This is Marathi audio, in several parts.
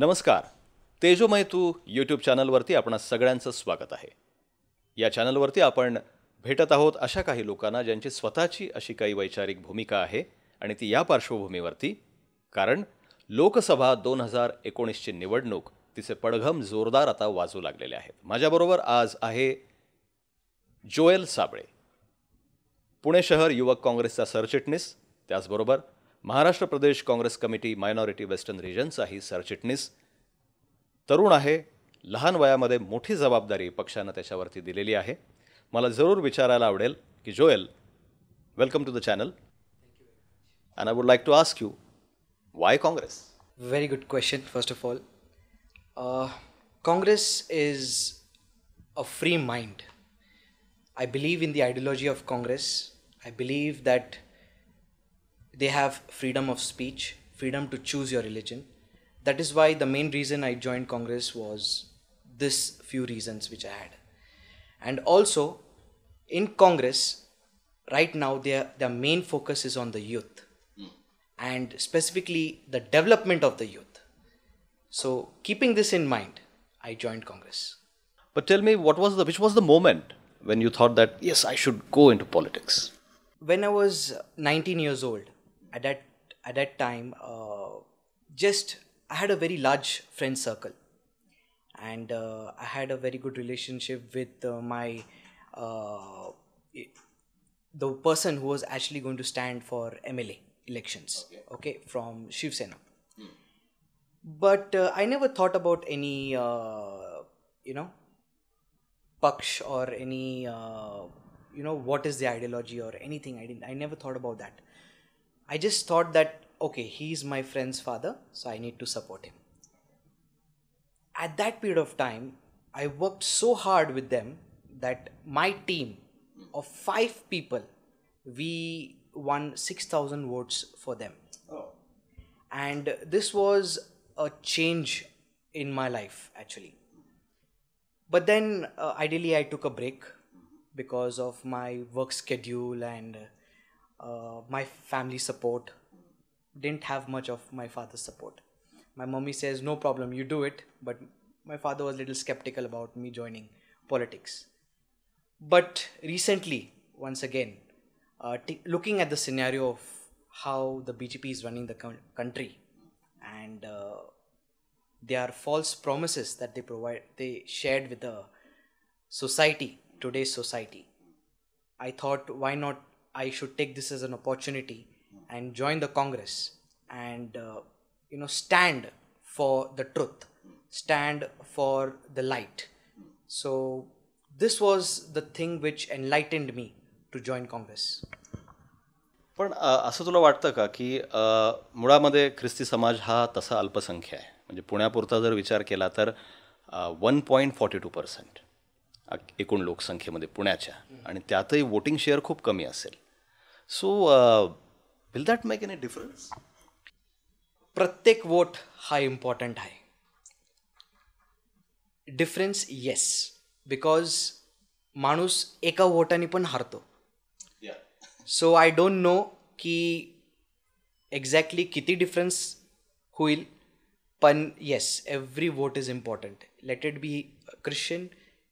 नमस्कार. तेजोमय तू यूट्यूब चॅनलवरती आपण सगळ्यांचं स्वागत आहे. या चॅनलवरती आपण भेटत आहोत अशा काही लोकांना ज्यांची स्वतःची अशी काही वैचारिक भूमिका आहे आणि ती या पार्श्वभूमीवरती. कारण लोकसभा दोन हजार एकोणीसची निवडणूक तिचे पडघम जोरदार आता वाजू लागलेले आहेत. माझ्याबरोबर आज आहे जोएल साबळे. पुणे शहर युवक काँग्रेसचा सरचिटणीस. त्याचबरोबर Maharashtra Pradesh Congress committee minority western रिजनचाही सरचिटणीस. तरुण आहे लहान वयामध्ये मोठी जबाबदारी पक्षानं त्याच्यावरती दिलेली आहे मला जरूर विचारायला आवडेल की Joel welcome to the channel and I would like to ask you why Congress Very good question, first of all. Uh, Congress is a free mind. I believe in the ideology of Congress. I believe that they have freedom of speech, freedom to choose your religion. that is why the main reason I joined Congress was this few reasons which I had. And also, in Congress, right now, their, their main focus is on the youth and specifically the development of the youth. So, keeping this in mind, I joined Congress. But tell me, what was the which was the moment when you thought that yes, I should go into politics? When I was 19 years old, at that at that time, uh, just I had a very large friend circle, and uh, I had a very good relationship with uh, my uh, the person who was actually going to stand for MLA elections. Okay, from Shiv Sena. But uh, I never thought about any, uh, you know, paksh or any, uh, you know, what is the ideology or anything. I didn't. I never thought about that. I just thought that okay, he's my friend's father, so I need to support him. At that period of time, I worked so hard with them that my team of five people, we won six thousand votes for them. And this was a change in my life actually. But then uh, ideally i took a break because of my work schedule and uh, my family support didn't have much of my father's support. My mommy says no problem you do it. But my father was a little skeptical about me joining politics. But recently once again uh, t- looking at the scenario of how the bjp is running the coun- country and uh, their false promises that they provide they shared with the society today's society. I thought why not? I should take this as an opportunity and join the congress and uh, you know stand for the truth stand for the light so this was the thing which enlightened me to join congress पण असं तुला वाटतं का की मुळामध्ये ख्रिस्ती समाज हा तसा अल्पसंख्य आहे म्हणजे पुण्यापुरता जर विचार केला तर one point forty two percent एकूण लोकसंख्येमध्ये पुण्याच्या आणि त्यातही वोटिंग शेअर खूप कमी असेल so will that make any difference प्रत्येक वोट हा इम्पॉर्टंट आहे. डिफरन्स येस बिकॉज माणूस एका वोटाने पण हारतो. सो आय डोंट नो की एक्झॅक्टली किती डिफरन्स होईल पण yes every vote is important let it be Christian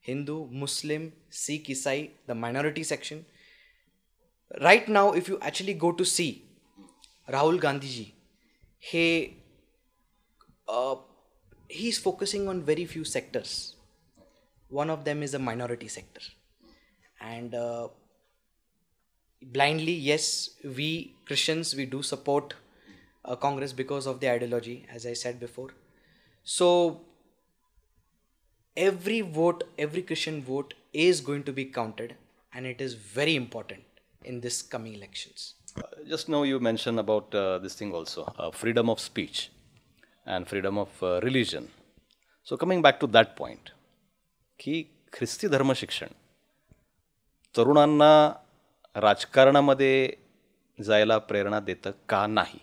Hindu Muslim Sikh इसाई the minority section right now if you actually go to see Rahul Gandhiji, he uh, he's focusing on very few sectors. One of them is a minority sector, and uh, blindly, yes, we Christians we do support uh, Congress because of the ideology, as I said before. So every vote, every Christian vote is going to be counted, and it is very important in this coming elections. just now you mentioned about uh, this thing also uh, freedom of speech and freedom of uh, religion so coming back to that point की ख्रिस्ती धर्मशिक्षण तरुणांना राजकारणामध्ये जायला प्रेरणा देतं का नाही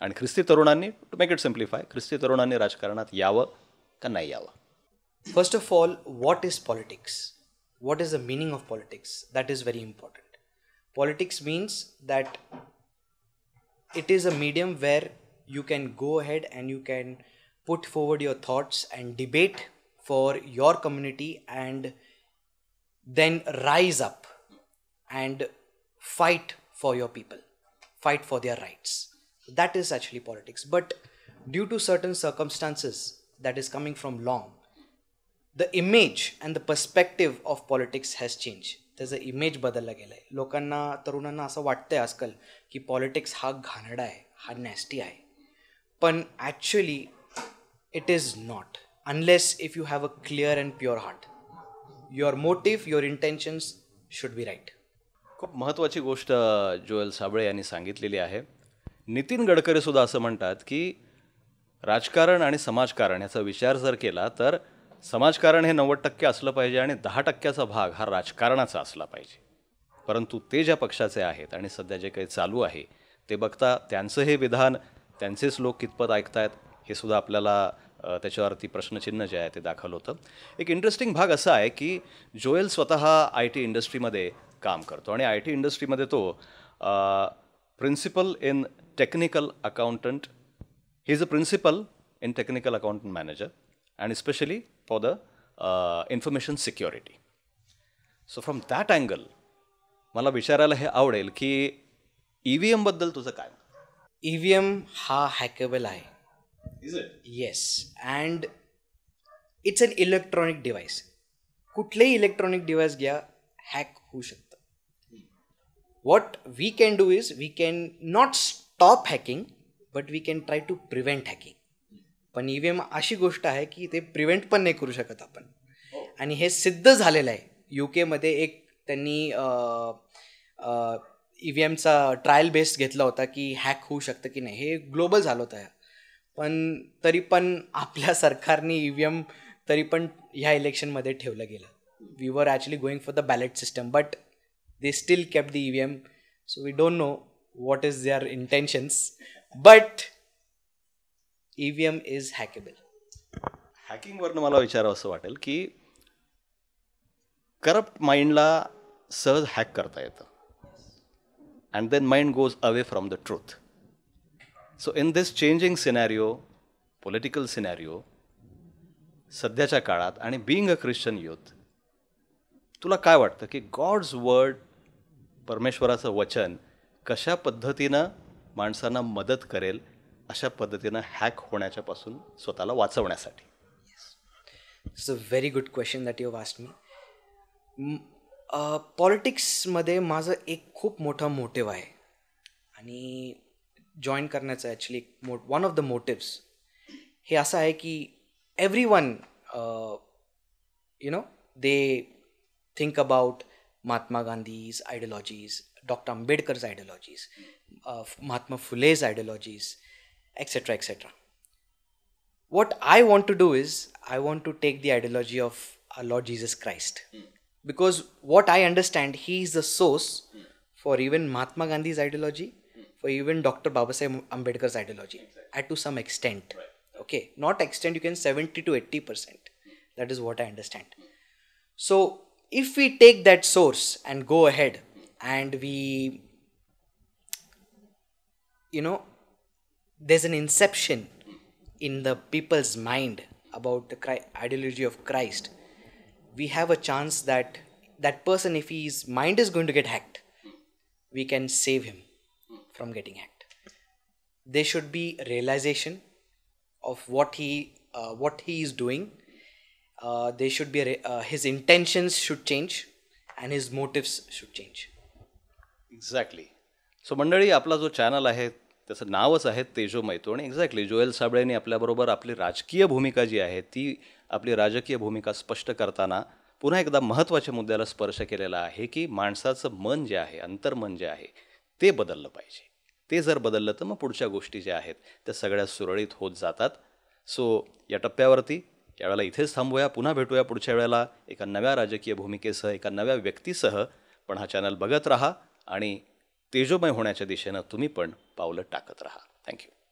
आणि ख्रिस्ती तरुणांनी टू मेक इट सिम्प्लिफाय ख्रिस्ती तरुणांनी राजकारणात यावं का नाही यावं First of all, what is politics? What is the meaning of politics? That is very important. Politics means that it is a medium where you can go ahead and you can put forward your thoughts and debate for your community and then rise up and fight for your people, fight for their rights. That is actually politics. But due to certain circumstances that is coming from long, the image and the perspective of politics has changed. त्याचं इमेज बदलला गेलं आहे लोकांना तरुणांना असं वाटतंय आजकाल की पॉलिटिक्स हा घाणडा आहे हा नॅस्टी आहे. पण actually it is not unless if you have a clear and pure heart your motive your intentions should be right खूप महत्त्वाची गोष्ट जोएल साबळे यांनी सांगितलेली आहे. नितीन गडकरीसुद्धा असं म्हणतात की राजकारण आणि समाजकारण याचा विचार जर केला तर समाजकारण हे नव्वद टक्के असलं पाहिजे आणि दहा टक्क्याचा भाग हा राजकारणाचा असला पाहिजे. परंतु ते ज्या पक्षाचे आहेत आणि सध्या जे काही चालू आहे ते बघता त्यांचं हे विधान त्यांचेच लोक कितपत ऐकतायत हे सुद्धा आपल्याला त्याच्यावरती प्रश्नचिन्ह जे आहे ते दाखवलं होतं. एक इंटरेस्टिंग भाग असा आहे की जोएल स्वतः आय टी इंडस्ट्रीमध्ये काम करतो आणि आय टी इंडस्ट्रीमध्ये तो principal in technical accountant he is a principal in technical accountant manager and specially for the information security so from that angle मला विचारायला हे आवडेल की ई व्ही एमबद्दल तुझं काय ई व्ही एम E हा हॅकेबल आहे. Yes and it's an electronic device कुठलेही इलेक्ट्रॉनिक डिव्हाइस घ्या हॅक होऊ शकतं. What we can do is we can not stop hacking but we can try to prevent hacking पण ई व्ही एम अशी गोष्ट आहे की ते प्रिव्हेंट पण नाही करू शकत आपण. आणि हे सिद्ध झालेलं आहे. यू केमध्ये एक त्यांनी ई व्ही एमचा ट्रायल बेस घेतला होता की हॅक होऊ शकतं की नाही. हे ग्लोबल झालं होतं पण तरी पण आपल्या सरकारने ई व्ही एम तरी पण ह्या इलेक्शनमध्ये ठेवलं गेलं. We were actually going for the ballot system but they still kept the E V M so we don't know what is their intentions but E V M is hackable हॅकिंगवरनं मला विचारावं असं वाटेल की करप्ट माइंडला सहज हॅक करता येतं. And then mind goes away from the truth so in this changing scenario political scenario सध्याच्या काळात आणि बिईंग अ ख्रिश्चन युथ तुला काय वाटतं की गॉड्स वर्ड परमेश्वराचं वचन कशा पद्धतीनं माणसांना मदत करेल अशा पद्धतीनं हॅक होण्याच्यापासून स्वतःला वाचवण्यासाठी. It's a very good question that you asked me पॉलिटिक्समध्ये माझं एक खूप मोठा मोटिव्ह आहे. आणि जॉईन करण्याचं ॲक्च्युली एक मो वन ऑफ द मोटिव्स हे असं आहे की every one you know they think about Mahatma Gandhi's ideologies doctor Ambedkar's ideologies Mahatma Phule's ideologies etc etc what i want to do is i want to take the ideology of our lord jesus christ. Because what i understand he is the source for even mahatma gandhi's ideology for even dr babasaheb ambedkar's ideology at to some extent. Okay? Not extent you can 70 to 80 percent. That is what i understand. So if we take that source and go ahead and we you know there's an inception in the people's mind about the Chri- ideology of Christ, we have a chance that that person, if his mind is going to get hacked, we can save him from getting hacked. There should be realization of what he uh, what he is doing. Uh, there should be a re- uh, his intentions should change, and his motives should change. Exactly so मंडळी आपला जो चॅनल आहे त्याचं नावच आहे तेजो मैतो आणि एक्झॅक्टली जोएल साबळेने आपल्याबरोबर आपली राजकीय भूमिका जी आहे ती आपली राजकीय भूमिका स्पष्ट करताना पुन्हा एकदा महत्त्वाच्या मुद्द्याला स्पर्श केलेला आहे की माणसाचं मन जे आहे अंतर्मन जे आहे ते बदललं पाहिजे. ते जर बदललं तर मग पुढच्या गोष्टी ज्या आहेत त्या सगळ्या सुरळीत होत जातात. सो या टप्प्यावरती यावेळेला इथेच थांबूया. पुन्हा भेटूया पुढच्या वेळेला एका नव्या राजकीय भूमिकेसह एका नव्या व्यक्तीसह. पण हा चॅनल बघत राहा आणि तेजोमय होण्याच्या दिशेनं तुम्ही पण पावलं टाकत राहा. थँक्यू